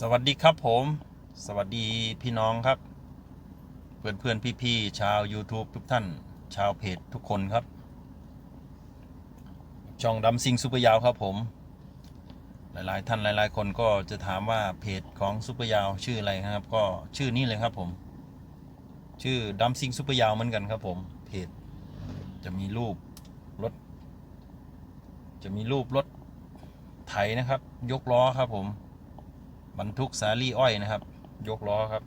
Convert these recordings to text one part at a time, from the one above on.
สวัสดีครับผม สวัสดีพี่น้องครับ เพื่อนเพื่อนพี่พี่ๆชาว YouTube ทุกท่าน ชาวเพจทุกคนครับ ช่องดำซิงซุปเปอร์ยาวครับผม หลายๆ ท่านหลาย ๆ คนก็จะถามว่าเพจของซุปเปอร์ยาวชื่ออะไรครับ ก็ชื่อนี้เลยครับผม ชื่อดำซิงซุปเปอร์ยาวเหมือนกันครับผม เพจจะมีรูปรถ จะมีรูปรถไถนะครับ ยกล้อครับผม บรรทุกสาลี่อ้อยนะครับ ยกล้อครับ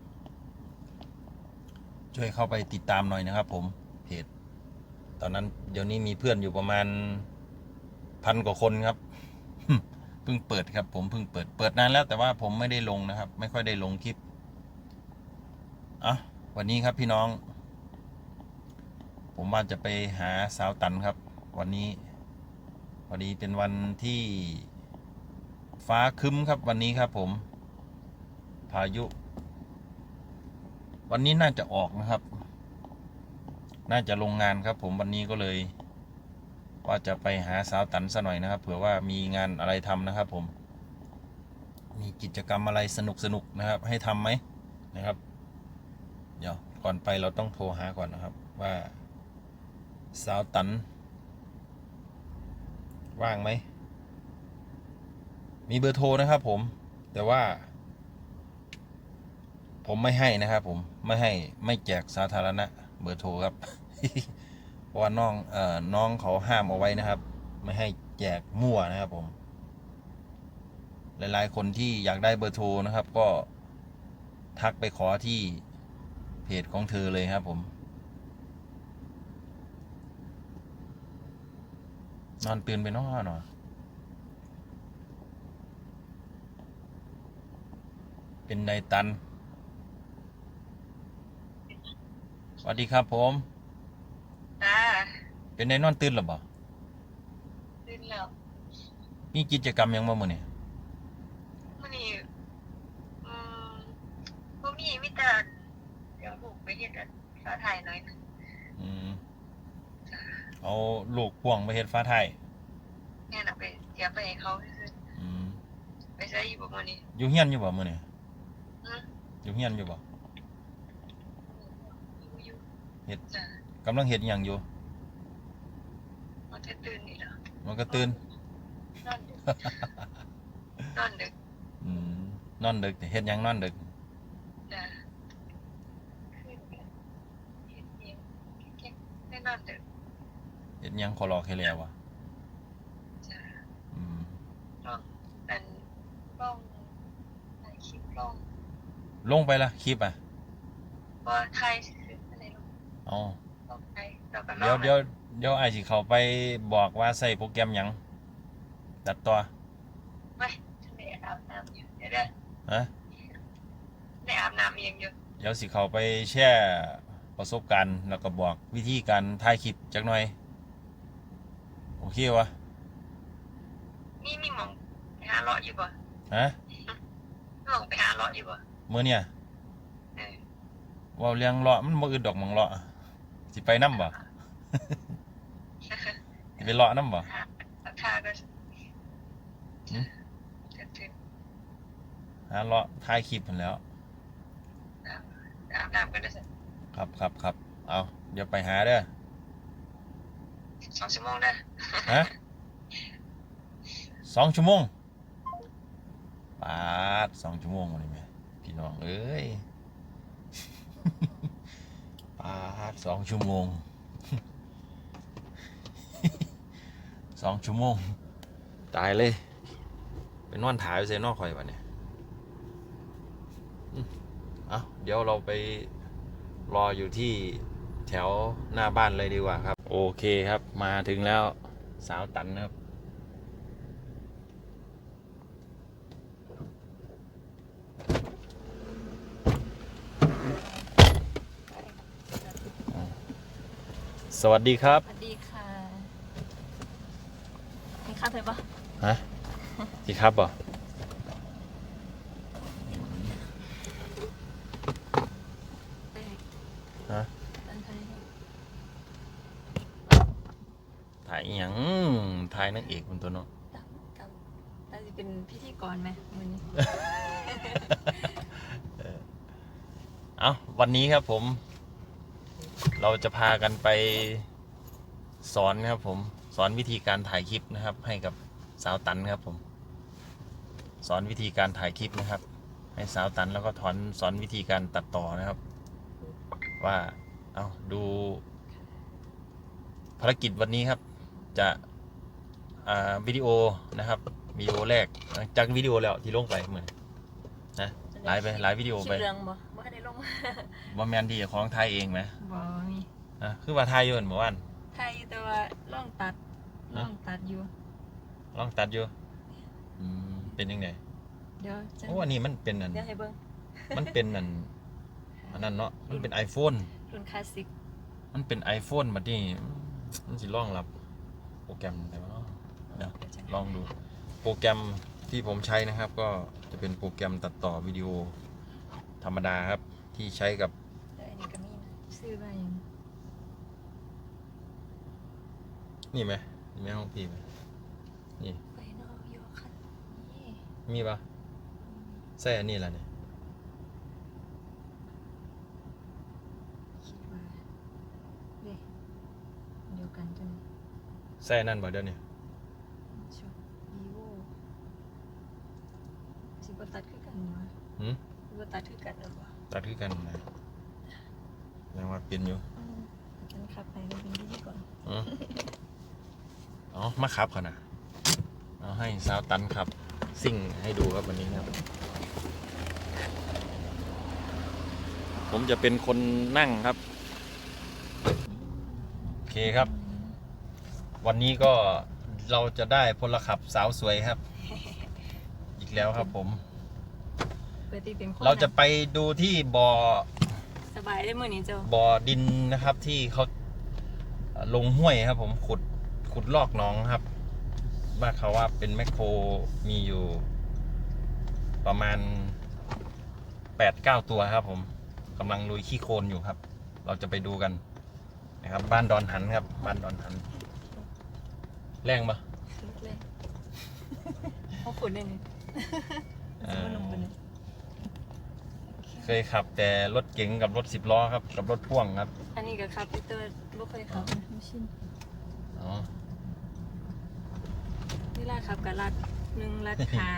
ช่วยเข้าไปติดตามหน่อยนะครับผมเพจตอนนั้นเดี๋ยวนี้มีเพื่อนอยู่ประมาณพันกว่าคนครับเพิ่งเปิดครับ ผมเพิ่งเปิดเปิดนานแล้วแต่ว่าผมไม่ได้ลงนะครับ ไม่ค่อยได้ลงคลิปอะวันนี้ครับพี่น้อง ผมว่าจะไปหาสาวตันครับ วันนี้วันนี้เป็นวันที่ฟ้าคึ้มครับวันนี้ครับผม พายุ วันนี้น่าจะออกนะครับ น่าจะลงงานครับ ผมวันนี้ก็เลย ว่าจะไปหาสาวตันซะหน่อยนะครับ เผื่อว่ามีงานอะไรทำนะครับ ผม มีกิจกรรมอะไรสนุกสนุกๆนะครับ ให้ทำไหมนะครับ เดี๋ยวก่อนไปเราต้องโทรหาก่อนนะครับ ว่า สาวตัน ว่างไหมมีเบอร์โทรนะครับผม แต่ว่า ผมไม่ให้นะครับ ผมไม่ให้ไม่แจกสาธารณะเบอร์โทรครับเพราะว่าน้องเอ่อน้องเขาห้ามเอาไว้นะครับ ไม่ให้แจกมั่วนะครับ ผม หลายๆ คนที่อยากได้เบอร์โทรนะครับ ก็ทักไปขอที่เพจของเธอเลยครับ ผมนอนตื่นไปนอนหน่อยเป็นนตัน ส วัสดีครับผมจ้าเป็นนายนอนตื่นหรือเปล่าตื่นแล้วมีกิจกรรมหยังบ่มื้อนี้มื่อนี้อืมบ่มีมิแต่เดี๋ยวลูกไปเฮ็ดอันภาษาไทยหน่อยหนึงอืมเอาลูกพ่วงไปเฮ็ดฟ้าไทยแม่น่ะไปเสียไปให้เขาซื่ออืมๆไปใช้อยู่บ่มื้อนี้อยู่เฮียนอยู่บ่มื้อนี้อืมอยู่เฮียนอยู่บ่อยู่อยู่ เฮ็ดจ้ากำลังเฮ็ดหยังอยู่ มันจะตื่นนี่ล่ะมันก็ตื่นนอนดึก นอนดึกอืมนอนดึกเฮ็ดหยังนอนดึก จ้าขึ้นกันเฮ็ดเองเก็บได้นอนดึกเฮ็ดหยังขอรอแค่แล้ววะจ้าอืมลองอันลองถ่ายคลิปลองลงไปละคลิปอะบ่ไทยซื่อๆอะไรล องอ๋อลองไปแล้วก็ลเดี๋ยวองเดี๋ยวเดี๋ยวไอ้ายสิเข้าไปบอกว่าใส่โปรแกรมหยังตัดต่อไม่ฉันได้อาบน้ำอยู่เดี๋ยวเด้อฮะได้อาบน้ำเองอยู่เดี๋ยวสิเข้าไปแชร์ประสบการณ์แล้วก็บอกวิธีการถ่ายคลิปจักหน่อย โอเควะนี่มีหมองไปหาเลาะอยู่บ่ฮะหมองไปหาเลาะอยู่บ่มื้อเนี่ยเออ เว้าเรื่องเลาะมันบ่อึดดอกหมองเลาะ สิไปนํบ่สิไปเลาะนํบ่หาราคาก็หืมจะถึงหาเลาะถ่ายคลิปนั่นแหล้วอาบน้ำก็ได้สักครับครับครับเอาเดี๋ยวไปหาเด้อสองชั่วโมงได้อฮะสองชั่วโมงปาดสองชั่วโมงเลยไหมพี่น้องเอ้ย ปาดสองชั่วโมงสองชั่วโมง ตายเลยไปนนอนถ่ายไปเซนอกคอยวะเนี่ยเอาเดี๋ยวเราไปรออยู่ที่แถวหน้าบ้านเลยดีกว่าครับ โอเคครับมาถึงแล้วสาวตันนะครับ สวัสดีครับ สวัสดีค่ะมีค่าเธอปะฮะพี่ครับบ่เอ้ยฮะตันไทยถ่ายอหยังถ่ายนางเอกคนตัวเนาะกับกับตาสิเป็นพิธีกรไหมวันนี้ เอาวันนี้ครับผม เราจะพากันไปสอนนะครับผมสอนวิธีการถ่ายคลิปนะครับ ให้กับสาวตันครับผม สอนวิธีการถ่ายคลิปนะครับ ให้สาวตันแล้วก็ถอนสอนวิธีการตัดต่อนะครับ ว่าเอาดูภารกิจวันนี้ครับ จะอ่าวิดีโอนะครับวิดีโอแรกจากวิดีโอแล้วที่ลงไปเหมือนนะไลฟ์ไปไลฟ์วิดีโอไปปเรื่องบ่ บ่ได้ลงว่าแมนที่ของไทยเองไหมบ่มีอะคือว่าไทยอยู่เหมือนเมื่อวานไทยอยู่แต่ว่าล่องตัดล่องตัดอยู่ลองตัดอยู่อืมเป็นยังไงเดี๋ยวจะโอ้อันนี้มันเป็นอันเดี๋ยวให้เบิ่งมันเป็นอันอันนั้นเนาะมันเป็น iPhone รุ่นคลาสสิกมันเป็น iPhone บัดนี้มันสิรองรับโปรแกรมได้บ่เนาะเดี๋ยวลองดูโปรแกรมที่ผมใช้นะครับ ก็จะเป็นโปรแกรมตัดต่อวิดีโอธรรมดาครับ ที่ใช้กับเดี๋ยวอันนี้ก็มีนะซื้อมาอย่างนี่ไหมนี่ไหมห้องพี่ไหมนี่ไปนอกโยคันนี่มีปะใส่อันนี้ล่ะเนี่ยคิดว่าเด้เดียวกันจังใส่อันนั่นบ่เดี๋ยวนี้ชอบวีโวสิบ่ตัดคือกันวะหืม สิบ่ตัดคือกันหรือเปล่า ตัดคือกันนะยังว่าเป็นอยู่อืมฉันขับไปก็เป็นพิธีกรอ๋ออ๋อมาขับเขานะเอาให้สาวตันขับซิ่งให้ดูครับวันนี้ครับ ผมจะเป็นคนนั่งครับ โอเคครับ วันนี้ก็เราจะได้พลขับสาวสวยครับ อีกแล้วครับผม ปกติเป็นคนเราจะไปดูที่บ่อสบายได้มื้อนี้เจ้าบ่อดินนะครับ ที่เขาเอ่อลงห้วยครับ ผมขุดขุดลอกหน้องครับว่าเขาว่าเป็นแมคโครมีอยู่ ประมาณแปดเก้าตัวครับ ผมกำลังลุยขี้โคลนอยู่ครับ เราจะไปดูกันนะครับ บ้านดอนหันครับ บ้านดอนหัน แรงปะเลยเขาขุดได้นี่ เอสมอมุติลงไปเลย เคยขับแต่รถเก๋งกับรถสิบล้อครับ กับรถพ่วงครับ อันนี้ก็ขับพีเตอร์บ่เคยขับไม่ชินอ๋อนี่ล่ะขับกับลัดหนึ่งลัดขา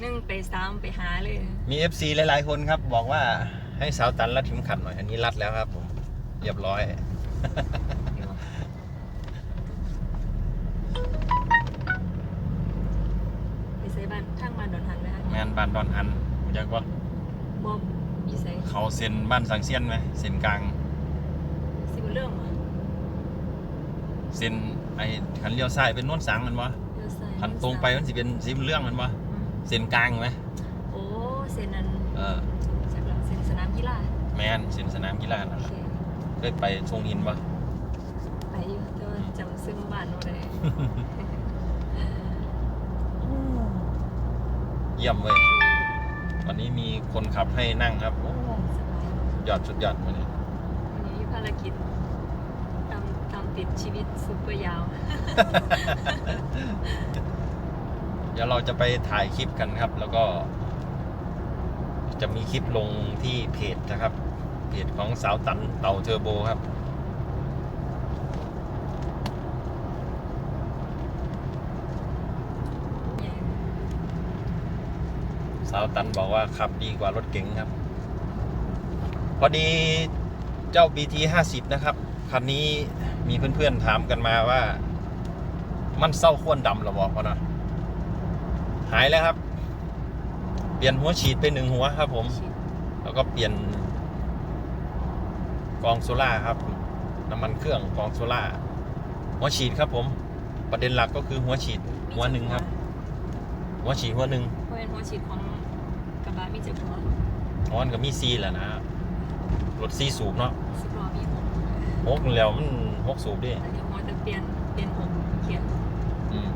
หนึ่งไปซ้ำไปหาเลย มี FC หลายๆคนครับ บอกว่าให้สาวตันรัดเข็มขัดหน่อย อันนี้รัดแล้วครับผม เรียบร้อย ไปใส่บ้านทางบ้านดอนหันนะคะงานบ้านดอนหันรู้จักว่าบ่มี ใส่เขาเซ็นบ้านสังเซียนไหมเซ็นกลางสิบ่เรื่องว่ะเซ็นไอ้ขันเลี้ยวซ้ายเป็นโน้นสังมันวะเดี๋ยวใส่ขันตรงไปมันสิเป็นสีเรื่องมันวะอืมเซ็นกลางไหมโอ้เซ็นนั้นเออจากหลังเซ็นสนามกีฬาแมนเซ็นสนามกีฬานั่นโอแหละเคได้ไปทรงหินปะไปอยู่แต่ว่าจำซึ่งบ้านบ่ได้ เยี่ยมเว้ย วันนี้มีคนขับให้นั่งครับโอ้สบายยอดสุดยอดวันนี้วันนี้มีภารกิจตามตามติดชีวิตซุปเปอร์ยาว เดี๋ยวเราจะไปถ่ายคลิปกันครับ แล้วก็ จะมีคลิปลงที่เพจนะครับ เพจของสาวตันเต่าเทอร์โบครับ สาวตันบอกว่าขับดีกว่ารถเก๋งครับ พอดีเจ้า BT 50นะครับ คันนี้มีเพื่อนๆถามกันมาว่า มันเศร้าข้วนดำหรอบอกเขานะหายแล้วครับ เปลี่ยนหัวฉีดไปหนึ่งหัวครับ ผม แล้วก็เปลี่ยนกองโซล่าครับ น้ำมันเครื่องกองโซล่าหัวฉีดครับ ผม ประเด็นหลักก็คือหัวฉีดหัวหนึ่งครับ หัวฉีดหัวหนึ่งเป็นหัวฉีดของ ระบะมีเจ็บหัวอ๋อมันก็มีซีแหละนะ รถซีสูบเนาะสิบล้อมีหกหกแล้วมันหกสูบดิแต่เดี๋ยวหัวจะเปลี่ยนเปลี่ยนหกเขียนอืม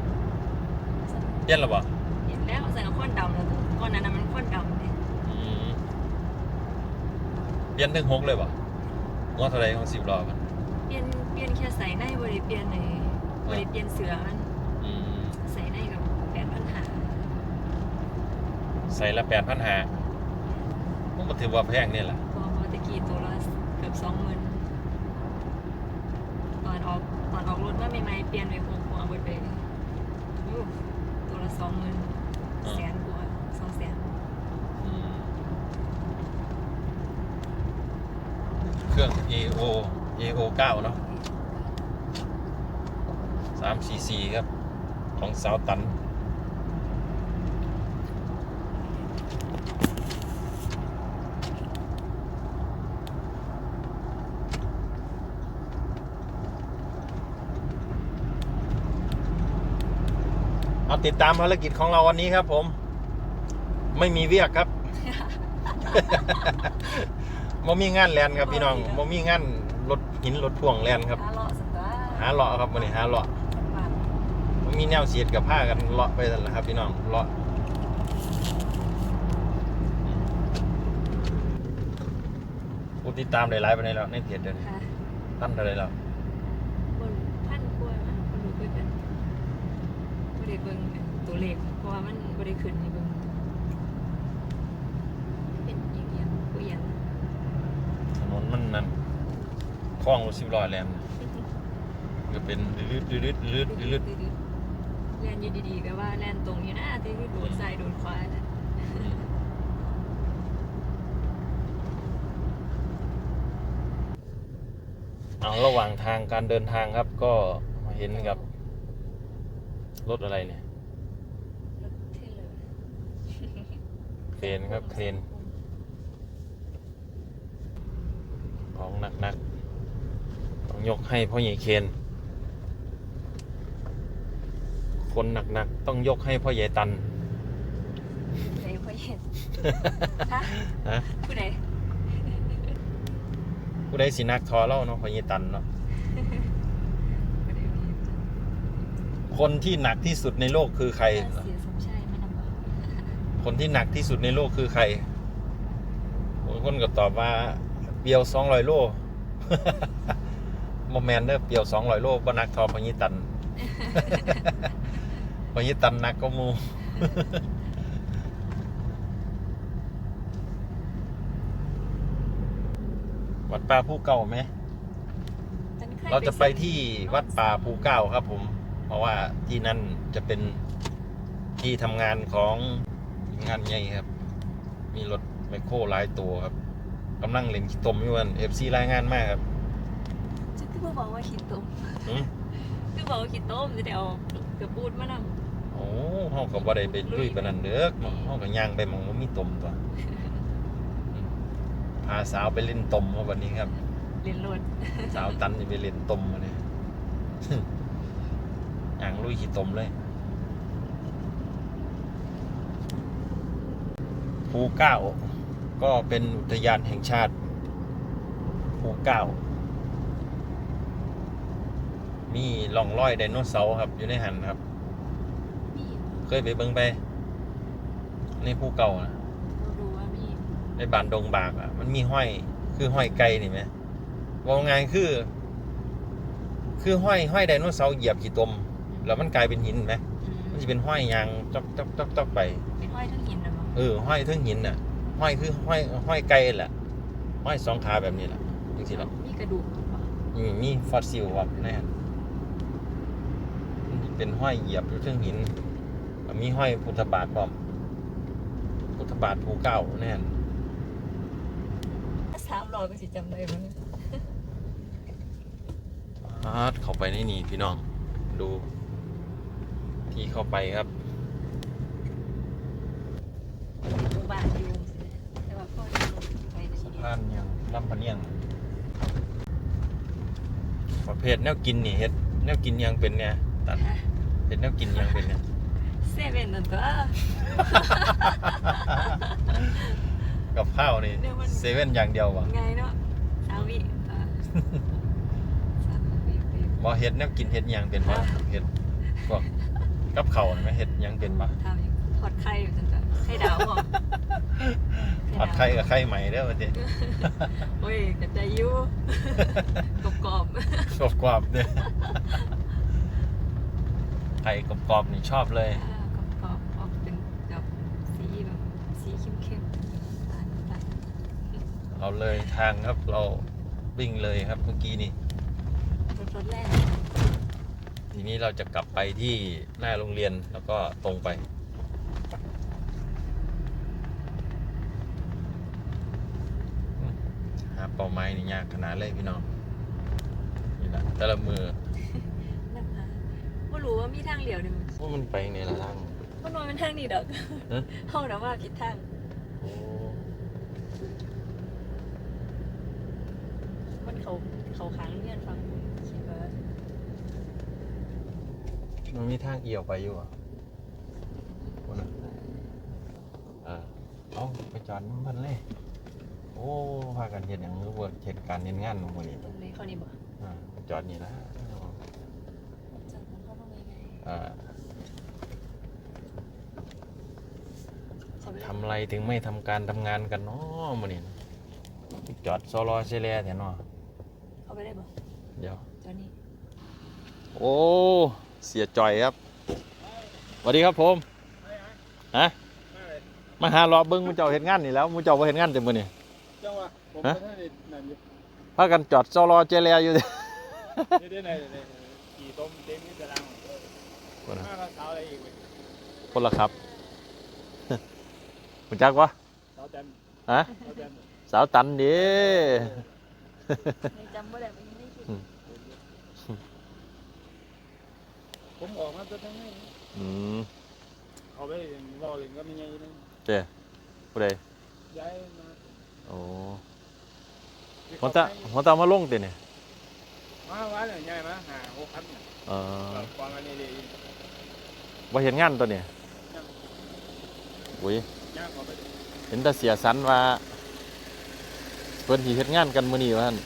เปลี่ยนหรอปะเห็นแล้วใส่กับข้อนดำแล้วก้อนนั้นน่ะมันข้อนดำเนี่ยอืมเปลี่ยนถึงหกเลยปะงอเท่าไรของสิบล้อปะเปลี่ยนเปลี่ยนแค่ใส่ในบริเปลี่ยนในบริเปลี่ยนเสือมัน อืม ใส่ในกับแปดปัญหา อ ใส่ละแปดพันหาผมก็ถือว่าแพงนี่แหละพอพอตะกี้ตัวละเกือบสองหมื่นตอนออกตอนออกรถว่าใหม่ๆเปลี่ยนไปหกหัวเบิดไปอู้ตัวละสองหมื่นแสนกว่าสองแสนอืมเครื่อง AO AO 9เนาะ3 cc ครับ ของสาวตัน ติดตามภารกิจของเราวันนี้ครับ ผม ไม่มีเวียกครับบ่มีงานแลนครับพี่น้องบ่มีงานรถหินรถพ่วงแลนครับ หาเลาะสักว่าหาเลาะครับวันนี้หาเลาะบ่มีแนวเสียดกับผ้ากันเลาะไปนั่นแหละครับ พี่น้องเลาะผู้ติดตามหลายๆไปในแล้วในเพจเดี๋ยวนี้ค่ะท่านอะไรแล้ว คนพันกว่านะคนดูด้วยกัน ไม่ได้เบิ่งตัวเลขเพราะว่ามันไม่ได้ขึ้นให้เบิ่งเป็นอย่างเงี้ยผู้ยังถนนมันนั่นคลองรถสิบล้อแลนก็เป็นลืดลืดลืดลืดแลนอยู่ดีๆก็ว่าแลนตรงอยู่นะที่โดนซ้ายโดนขวานะเอาระหว่างทางการเดินทางครับก็เห็นกับ รถอะไรเนี่ย รถเทเลอร์เครนครับเครน ของหนักๆ ต้องยกให้พ่อใหญ่เคนคนหนักๆ ต้องยกให้พ่อใหญ่ตันผู้ใดผู้เห็นฮะฮะผู้ใดผู้ใดสินักทอเล่าเนาะพ่อใหญ่ตันเนาะผู้ใดผู้เห็น คนที่หนักที่สุดในโลกคือใคร เสียสมชายมานำบอกคนที่หนักที่สุดในโลกคือใครบางคนก็ตอบว่าเปียวสองร้อยโลโมแมนเด้อเปียวสองร้อยโลบ่นักทอพญิตัน พญิตันนักก็หมู วัดป่าภูเก่าไหมฉันคยเราจะไปซื้อที่วัดป่าภูเก้าครับผม เพราะว่าที่นั่นจะเป็นที่ทำงานของงานใหญ่ครับ มีรถไมคโครหลายตัวครับกำลังเล่นขี้ตมอยู่วันเอฟซีรายงานมากครับฉันก็บอกว่าคิดต้มหืมคือบอกว่าคิดต้มจะได้เอากระปูดมานำโอ้เฮาก็บ่ได้ไปลุยปานนั้นเด้อเฮาก็ย่างไปหมองบ่มีตมตัวอืมพาสาวไปเล่นตมครับวันนี้ครับเรียนรถสาวตันจะไปเล่นตมมาเนี่ ยย่างลุยขี้ตมเลยภูเก้าก็เป็นอุทยานแห่งชาติภูเก้ามีร่องรอยไดโนเสาร์ครับ อยู่ในหันครับมีเคยไปเบิ่งไป ในภูเก่านะเราดูว่ามีในบ้านดงบากอะ มันมีห้อยคือห้อยไก่นี่ไหมว่าไงคือ คือห้อยห้อยไดโนเสาร์เหยียบขี้ตม แล้วมันกลายเป็นหินไหมมันจะเป็นห้อยยางจอกจอกจอกจอกไปเป็นห้อยทั้งหินนะมั้งเออห้อยเทั้งหินน่ะ ห้อยคือห้อยห้อยไก่แหละห้อยสองขาแบบนี้แหละจริงๆแล้วมีกระดูกปะอืมมีฟอสซิลครับแน่นมันเป็นห้อยเหยียบอยู่เทั้งหินแล้วมีห้อยพุทธบาทพร้อมพุทธบาทภูเก้าแน่นสามร้อยก็สิจำได้มั้งฮาร์ดเข้าไปในนี่พี่น้อง ดู ที่เข้าไปครับดูบ้านอยู่สิแต่ว่าพ่ออยู่ไปทีเดียวผ่านยังลำพะเนียง ประเภทแนวกินนี่เฮ็ดแนวกินยังเป็นเนี่ยตัดเฮ็ดแนวกินยังเป็นเนี่ยเซเว่นนั่นตัว กับข้าวนี่เดี๋ยวมัน เซเว่นอย่างเดียววะไงเนาะสาวิอะสามวิวิบ่เฮ็ดแนวกินเฮ็ดหยังเป็นบ่เฮ็ดพวก กับเขาไหมเห็ดยังเป็นปะทำทอดไข่อยู่จังจ้ะไข่ดาวบอกผัดไข่กับไข่ใหม่เด้อวันนี้โอ้ยกระจายอยู่กรอบกรอบกรอบกรอบๆเนี่ยไข่กรอบกรอบๆนี่ชอบเลย กรอบๆออกเป็นแบบสีแบบสีเข้มๆตาลตเอาเลยทางครับเราวิ่งเลยครับเมื่อกี้นี่รถแรก ทีนี้เราจะกลับไปที่หน้าโรงเรียนแล้วก็ตรงไป หาเป้าหมายนี่ยากขนาดเลยพี่น้องนี่แหละแต่ละมือนะคะไม่รู้ว่ามีทางเหลียวหนึ่งว่ามันไปในละทางก็นอนเป็นทางนี้ดอกฮะห้องน้ำว่าผิดทางโอ้มันเขาเขาค้างเงียนฟังคิดว่า มันมีทางเอี่ยวไปอยู่อะว่าน่ะอ่าเอาไปจอดน้ำมันเลย โอ้พากันเห็นอย่างนี้เวิร์กเหตุการณ์เห็นงานของมันนี่ตรงนี้เขานี่บอกอ่าไปจอดนี่นะจากนั้นเขาต้องยังไงอ่าเขาไม่ทำอะไรถึงไม่ทำการทำงานกันเนาะมันนี่จอดโซลอเซเลียแถวเนาะเขาไปได้บอกเดี๋ยวจอนี่โอ้ เสียจ่อยครับสวัสดีครับผมฮะมาหารอเบิ้งมูเจ้าเห็นงานนี่แล้วมูเจ้าบ่เห็นงานเต็มมือนี่จังหวะผมฮะก็ท่านได้นั่นอยู่พากันจอดโซลอเจเลียอยู่นี่ได้ไหนได้ขี่ต้มเต็มนี่ตารางคนละห้าข้าวเช้าอะไรอีกเว้ยคนละครับคุณจักวะเช้าเต็มฮะเช้าเต็มสาวตันดิยังจำว่าได้ไม่ได้คิด ผมออกมาตัวทั้งนี้อืมเอาไปรอเล่นก็ไม่ไงนึงเจ้ผู้ใดย้ายมาโอ้หัวตาหัวตามาลงเต็เนี่ยมาวันเนี่ยย้ายมาหาหกพันเนี่ยเออก่อนอันนี้เลยบ่เห็นงานตัวเนี่ยอุ้ยย่างออกไปเห็นแต่เสียสันว่าเพิ่นสิเฮ็ดงานกันมื้อนี้ว่าซั่น